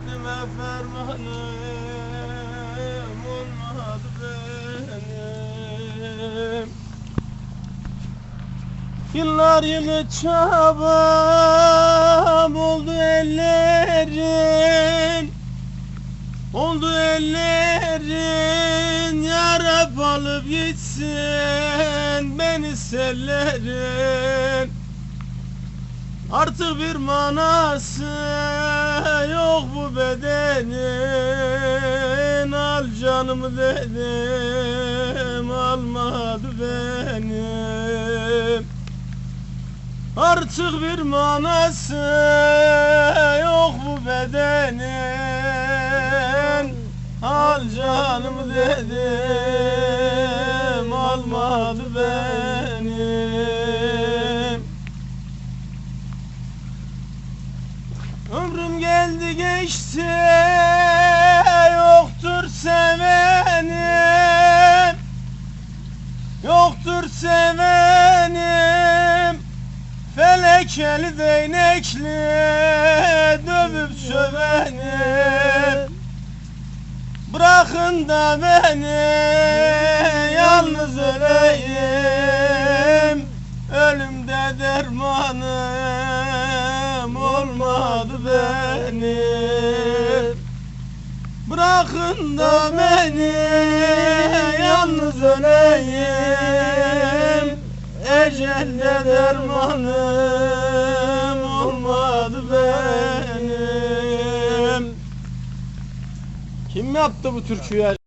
Dime fermanım olmadı benim. Yıllar yılı çabam oldu ellerin. Oldu ellerin Yar hep alıp gitsin Beni sellerin Artık bir manası yok bu bedenin. Al canımı dedim almadı benim. Artık bir manası yok bu bedenin. Al canımı dedim almadı benim Ömrüm geldi geçti yoktur sevenim. Yoktur sevenim Felek eli değnekli dövüp sövenim. Bırakın da beni yalnız öleyim benim Bırakın da beni yalnız öleyim Ecelde dermanım olmadı benim Kim yaptı bu türküyü?